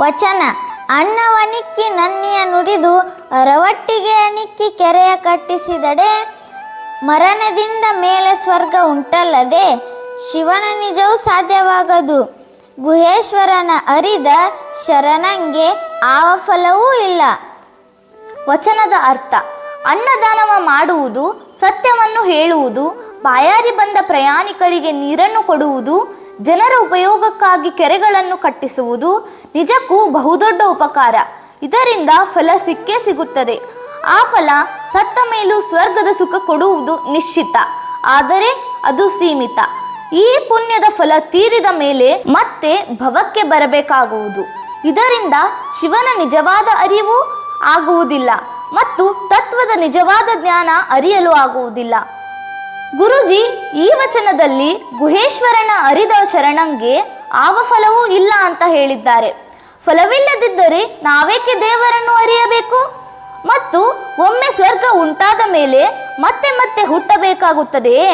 ವಚನ. ಅನ್ನವನಿಕ್ಕಿ ನನ್ನಿಯ ನುಡಿದು ರವಟ್ಟಿಗೆ ಅನಿಕ್ಕಿ ಕೆರೆಯ ಕಟ್ಟಿಸಿದಡೆ. ಮರಣದಿಂದ ಮೇಲೆ ಸ್ವರ್ಗ ಉಂಟಲ್ಲದೆ ಶಿವನ ನಿಜವೂ ಸಾಧ್ಯವಾಗದು. ಗುಹೇಶ್ವರನ ಅರಿದ ಶರಣಂಗೆ ಆವ ಫಲವೂ ಇಲ್ಲ. ವಚನದ ಅರ್ಥ. ಅನ್ನದಾನವ ಮಾಡುವುದು, ಸತ್ಯವನ್ನು ಹೇಳುವುದು, ಬಾಯಾರಿ ಬಂದ ಪ್ರಯಾಣಿಕರಿಗೆ ನೀರನ್ನು ಕೊಡುವುದು ಜನರ ಉಪಯೋಗಕ್ಕಾಗಿ ಕೆರೆಗಳನ್ನು ಕಟ್ಟಿಸುವುದು ನಿಜಕ್ಕೂ ಬಹುದೊಡ್ಡ ಉಪಕಾರ. ಇದರಿಂದ ಫಲ ಸಿಕ್ಕೇ ಸಿಗುತ್ತದೆ. ಆ ಫಲ ಸತ್ತ ಮೇಲೂ ಸ್ವರ್ಗದ ಸುಖ ಕೊಡುವುದು ನಿಶ್ಚಿತ. ಆದರೆ ಅದು ಸೀಮಿತ. ಈ ಪುಣ್ಯದ ಫಲ ತೀರಿದ ಮೇಲೆ ಮತ್ತೆ ಭವಕ್ಕೆ ಬರಬೇಕಾಗುವುದು. ಇದರಿಂದ ಶಿವನ ನಿಜವಾದ ಅರಿವು ಆಗುವುದಿಲ್ಲ ಮತ್ತು ತತ್ವದ ನಿಜವಾದ ಜ್ಞಾನ ಅರಿಯಲು ಆಗುವುದಿಲ್ಲ. ಗುರುಜಿ, ಈ ವಚನದಲ್ಲಿ ಗುಹೇಶ್ವರನ ಅರಿದ ಶರಣಂಗೆ ಆವ ಫಲವೂ ಇಲ್ಲ ಅಂತ ಹೇಳಿದ್ದಾರೆ. ಫಲವಿಲ್ಲದಿದ್ದರೆ ನಾವೇಕೆ ದೇವರನ್ನು ಅರಿಯಬೇಕು? ಮತ್ತು ಒಮ್ಮೆ ಸ್ವರ್ಗ ಉಂಟಾದ ಮೇಲೆ ಮತ್ತೆ ಮತ್ತೆ ಹುಟ್ಟಬೇಕಾಗುತ್ತದೆಯೇ?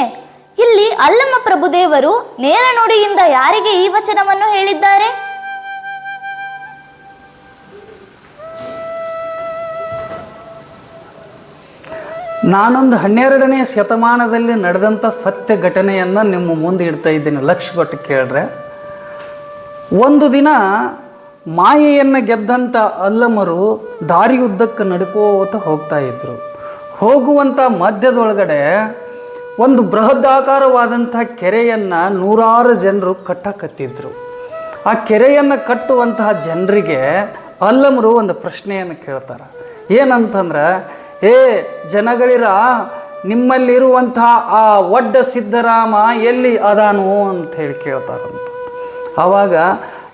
ಇಲ್ಲಿ ಅಲ್ಲಮ್ಮ ಪ್ರಭುದೇವರು ನೇರ ನುಡಿಯಿಂದ ಯಾರಿಗೆ ಈ ವಚನವನ್ನು ಹೇಳಿದ್ದಾರೆ? ನಾನೊಂದು ಹನ್ನೆರಡನೇ ಶತಮಾನದಲ್ಲಿ ನಡೆದಂಥ ಸತ್ಯ ಘಟನೆಯನ್ನು ನಿಮ್ಮ ಮುಂದೆ ಇಡ್ತಾ ಇದ್ದೀನಿ. ಲಕ್ಷ ಕೊಟ್ಟು ಕೇಳ್ರೆ ಒಂದು ದಿನ ಮಾಯೆಯನ್ನು ಗೆದ್ದಂಥ ಅಲ್ಲಮರು ದಾರಿಯುದ್ದಕ್ಕೆ ನಡ್ಕೋತ ಹೋಗ್ತಾ ಇದ್ರು. ಹೋಗುವಂಥ ಮಧ್ಯದೊಳಗಡೆ ಒಂದು ಬೃಹದಾಕಾರವಾದಂಥ ಕೆರೆಯನ್ನು ನೂರಾರು ಜನರು ಕಟ್ಟಕತ್ತಿದ್ರು. ಆ ಕೆರೆಯನ್ನು ಕಟ್ಟುವಂತಹ ಜನರಿಗೆ ಅಲ್ಲಮರು ಒಂದು ಪ್ರಶ್ನೆಯನ್ನು ಕೇಳ್ತಾರೆ. ಏನಂತಂದ್ರೆ ಏ ಜನಗಳಿರ, ನಿಮ್ಮಲ್ಲಿರುವಂತಹ ಆ ಒಡ್ಡ ಸಿದ್ದರಾಮ ಎಲ್ಲಿ ಅದಾನು ಅಂತ ಹೇಳಿ ಕೇಳ್ತಾರಂತ. ಆವಾಗ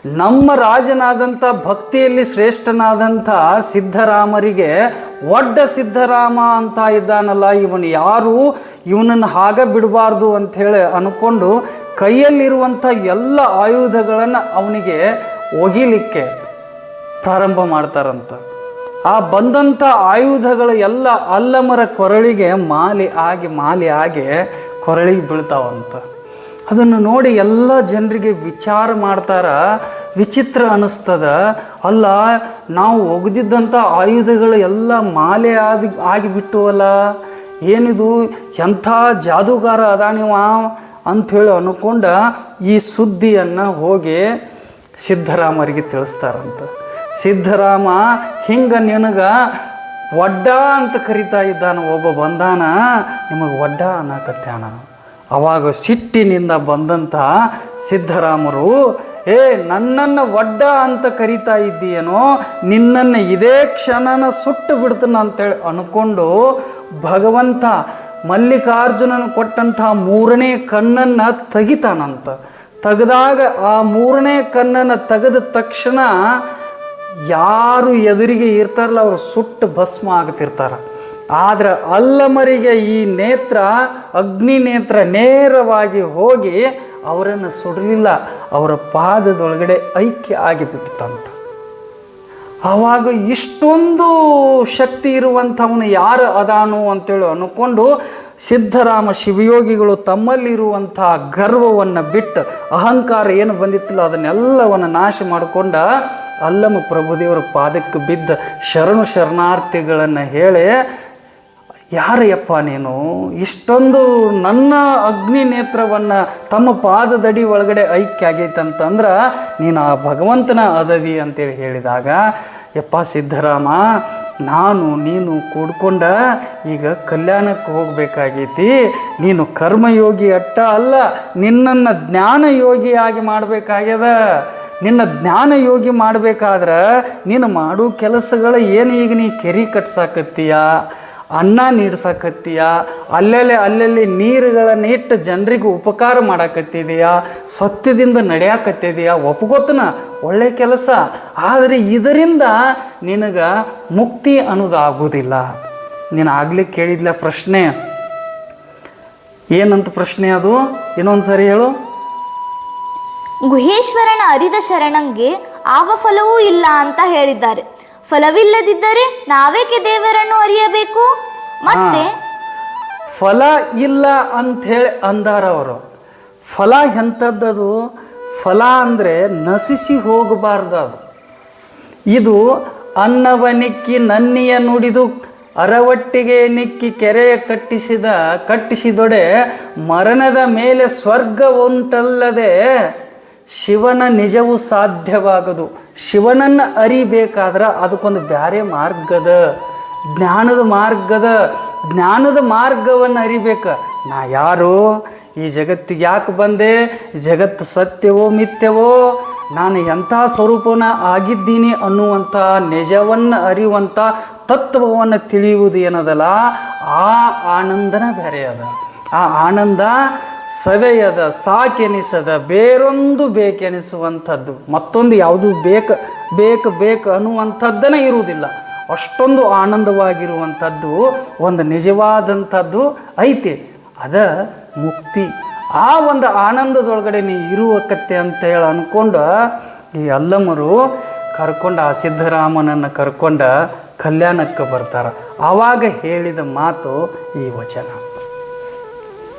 ನಮ್ಮ ರಾಜನಾದಂಥ ಭಕ್ತಿಯಲ್ಲಿ ಶ್ರೇಷ್ಠನಾದಂಥ ಸಿದ್ಧರಾಮರಿಗೆ ಒಡ್ಡ ಸಿದ್ಧರಾಮ ಅಂತ ಇದ್ದಾನಲ್ಲ, ಇವನು ಯಾರು? ಇವನನ್ನು ಹಾಗ ಬಿಡಬಾರ್ದು ಅಂಥೇಳಿ ಅನ್ಕೊಂಡು ಕೈಯಲ್ಲಿರುವಂಥ ಎಲ್ಲ ಆಯುಧಗಳನ್ನು ಅವನಿಗೆ ಒಗಿಲಿಕ್ಕೆ ಪ್ರಾರಂಭ ಮಾಡ್ತಾರಂತ. ಆ ಬಂದಂಥ ಆಯುಧಗಳು ಎಲ್ಲ ಅಲ್ಲಮರ ಕೊರಳಿಗೆ ಮಾಲಿ ಆಗಿ ಮಾಲಿ ಆಗಿ ಕೊರಳಿಗೆ ಬೀಳ್ತಾವಂತ. ಅದನ್ನು ನೋಡಿ ಎಲ್ಲ ಜನರಿಗೆ ವಿಚಾರ ಮಾಡ್ತಾರ, ವಿಚಿತ್ರ ಅನ್ನಿಸ್ತದ ಅಲ್ಲ, ನಾವು ಒಗೆದಿದ್ದಂಥ ಆಯುಧಗಳು ಎಲ್ಲ ಮಾಲೆ ಆದಿ ಆಗಿಬಿಟ್ಟುವಲ್ಲ ಏನಿದು? ಎಂಥ ಜಾದೂಗಾರ ಅದಾನಿವ ಅಂಥೇಳಿ ಅನ್ಕೊಂಡ ಈ ಸುದ್ದಿಯನ್ನು ಹೋಗಿ ಸಿದ್ಧರಾಮರಿಗೆ ತಿಳಿಸ್ತಾರಂತ. ಸಿದ್ಧರಾಮ, ಹಿಂಗ ನಿನಗ ಒಡ್ಡ ಅಂತ ಕರಿತಾ ಇದ್ದಾನ, ಒಬ್ಬ ಬಂದಾನ, ನಿಮಗೆ ಒಡ್ಡ ಅನ್ನಕತ್ಯಾನ ಅವಾಗ ಸಿಟ್ಟಿನಿಂದ ಬಂದಂಥ ಸಿದ್ಧರಾಮರು, ಏ, ನನ್ನನ್ನು ಒಡ್ಡ ಅಂತ ಕರಿತಾ ಇದ್ದೀಯೇನೋ, ನಿನ್ನನ್ನು ಇದೇ ಕ್ಷಣನ ಸುಟ್ಟು ಬಿಡ್ತಾನ ಅಂತೇಳಿ ಅನ್ಕೊಂಡು ಭಗವಂತ ಮಲ್ಲಿಕಾರ್ಜುನನು ಕೊಟ್ಟಂಥ ಮೂರನೇ ಕಣ್ಣನ್ನು ತೆಗಿತಾನಂತ. ತೆಗೆದಾಗ ಆ ಮೂರನೇ ಕಣ್ಣನ್ನು ತೆಗೆದ ತಕ್ಷಣ ಯಾರು ಎದುರಿಗೆ ಇರ್ತಾರಲ್ಲ, ಅವರು ಸುಟ್ಟು ಭಸ್ಮ ಆಗ್ತಿರ್ತಾರೆ. ಆದ್ರೆ ಅಲ್ಲಮರಿಗೆ ಈ ನೇತ್ರ, ಅಗ್ನಿ ನೇತ್ರ ನೇರವಾಗಿ ಹೋಗಿ ಅವರನ್ನು ಸುಡಲಿಲ್ಲ. ಅವರ ಪಾದದೊಳಗಡೆ ಐಕ್ಯ ಆಗಿಬಿಟ್ಟಂತ ಆವಾಗ ಇಷ್ಟೊಂದು ಶಕ್ತಿ ಇರುವಂಥವನು ಯಾರು ಅದಾನು ಅಂತೇಳಿ ಅನ್ಕೊಂಡು ಸಿದ್ಧರಾಮ ಶಿವಯೋಗಿಗಳು ತಮ್ಮಲ್ಲಿರುವಂಥ ಗರ್ವವನ್ನು ಬಿಟ್ಟು ಅಹಂಕಾರ ಏನು ಬಂದಿತ್ತಲ್ಲ, ಅದನ್ನೆಲ್ಲವನ್ನು ನಾಶ ಮಾಡಿಕೊಂಡ ಅಲ್ಲಮ ಪ್ರಭುದೇವರ ಪಾದಕ್ಕೆ ಬಿದ್ದ ಶರಣು ಶರಣಾರ್ಥಿಗಳನ್ನು ಹೇಳಿ, ಯಾರಯ್ಯಪ್ಪ ನೀನು? ಇಷ್ಟೊಂದು ನನ್ನ ಅಗ್ನಿ ನೇತ್ರವನ್ನು ತಮ್ಮ ಪಾದದಡಿ ಒಳಗಡೆ ಐಕ್ಯ ಆಗೈತಂತಂದ್ರೆ ನೀನು ಆ ಭಗವಂತನ ಅದವಿ ಅಂತೇಳಿ ಹೇಳಿದಾಗ, ಯಪ್ಪ ಸಿದ್ಧರಾಮ ನಾನು ನೀನು ಕೂಡ್ಕೊಂಡ ಈಗ ಕಲ್ಯಾಣಕ್ಕೆ ಹೋಗಬೇಕಾಗೈತಿ. ನೀನು ಕರ್ಮಯೋಗಿ ಅಟ್ಟ ಅಲ್ಲ, ನಿನ್ನನ್ನು ಜ್ಞಾನ ಯೋಗಿಯಾಗಿ ಮಾಡಬೇಕಾಗ್ಯದ. ನಿನ್ನ ಜ್ಞಾನ ಯೋಗಿ ಮಾಡಬೇಕಾದ್ರೆ ನೀನು ಮಾಡೋ ಕೆಲಸಗಳು ಏನು ಈಗ ನೀ ಕೆರಿ ಕಟ್ಸಾಕತ್ತೀಯ? ಅನ್ನ ನೀಡ್ಸಾಕತ್ತೀಯ? ಅಲ್ಲಲ್ಲಿ ಅಲ್ಲಲ್ಲಿ ನೀರುಗಳನ್ನು ಇಟ್ಟು ಜನರಿಗೆ ಉಪಕಾರ ಮಾಡಾಕತ್ತಿದೆಯಾ? ಸತ್ಯದಿಂದ ನಡೆಯಾಕತ್ತಿದೆಯಾ? ಒಪ್ಕೋತನ, ಒಳ್ಳೆ ಕೆಲಸ. ಆದರೆ ಇದರಿಂದ ನಿನಗೆ ಮುಕ್ತಿ ಅನ್ನೋದು ಆಗೋದಿಲ್ಲ ನೀನು ಆಗ್ಲಿಕ್ಕೆ ಕೇಳಿದ್ಲ ಪ್ರಶ್ನೆ. ಏನಂತ ಪ್ರಶ್ನೆ ಅದು? ಇನ್ನೊಂದು ಸರಿ ಹೇಳು. ಗುಹೇಶ್ವರನ ಅರಿದ ಶರಣಂಗೆ ಆವ ಫಲವೂ ಇಲ್ಲ ಅಂತ ಹೇಳಿದ್ದಾರೆ. ಫಲವಿಲ್ಲದಿದ್ದರೆ ನಾವೇಕೆ ದೇವರನ್ನು ಅರಿಯಬೇಕು? ಮತ್ತೆ ಫಲ ಇಲ್ಲ ಅಂತ ಅಂದಾರ ಅವರು. ಫಲ ಎಂಥದ್ದದು ಫಲ ಅಂದರೆ ನಶಿಸಿ ಹೋಗಬಾರ್ದು ಅದು. ಇದು ಅನ್ನವನಿಕ್ಕಿ ನನ್ನಿಯ ನುಡಿದು ಅರವಟ್ಟಿಗೆ ನಿಕ್ಕಿ ಕೆರೆಯ ಕಟ್ಟಿಸಿದ ಕಟ್ಟಿಸಿದೊಡೆ ಮರಣದ ಮೇಲೆ ಸ್ವರ್ಗ ಉಂಟಲ್ಲದೆ ಶಿವನ ನಿಜವು ಸಾಧ್ಯವಾಗದು. ಶಿವನನ್ನು ಅರಿಬೇಕಾದ್ರೆ ಅದಕ್ಕೊಂದು ಬ್ಯಾರೆ ಮಾರ್ಗದ, ಜ್ಞಾನದ ಮಾರ್ಗದ, ಜ್ಞಾನದ ಮಾರ್ಗವನ್ನು ಅರಿಬೇಕು. ನಾ ಯಾರು? ಈ ಜಗತ್ತಿಗೆ ಯಾಕೆ ಬಂದೆ? ಜಗತ್ತು ಸತ್ಯವೋ ಮಿಥ್ಯವೋ? ನಾನು ಎಂಥ ಸ್ವರೂಪನ ಆಗಿದ್ದೀನಿ ಅನ್ನುವಂಥ ನಿಜವನ್ನು ಅರಿಯುವಂಥ ತತ್ವವನ್ನು ತಿಳಿಯುವುದು ಏನದಲ್ಲ? ಆ ಆನಂದನ ಬೇರೆ ಅದ. ಆ ಆನಂದ ಸವೆಯದ, ಸಾಕೆನಿಸದ, ಬೇರೊಂದು ಬೇಕೆನಿಸುವಂಥದ್ದು, ಮತ್ತೊಂದು ಯಾವುದು ಬೇಕು ಬೇಕು ಬೇಕು ಅನ್ನುವಂಥದ್ದನ್ನೇ ಇರುವುದಿಲ್ಲ. ಅಷ್ಟೊಂದು ಆನಂದವಾಗಿರುವಂಥದ್ದು ಒಂದು ನಿಜವಾದಂಥದ್ದು ಐತಿ. ಅದ ಮುಕ್ತಿ. ಆ ಒಂದು ಆನಂದದೊಳಗಡೆ ನೀ ಇರುವಕತ್ತೆ ಅಂತ ಹೇಳಿ ಅನ್ಕೊಂಡು ಈ ಅಲ್ಲಮರು ಕರ್ಕೊಂಡು, ಆ ಸಿದ್ಧರಾಮನನ್ನು ಕರ್ಕೊಂಡು ಕಲ್ಯಾಣಕ್ಕೆ ಬರ್ತಾರೆ. ಆವಾಗ ಹೇಳಿದ ಮಾತು ಈ ವಚನ.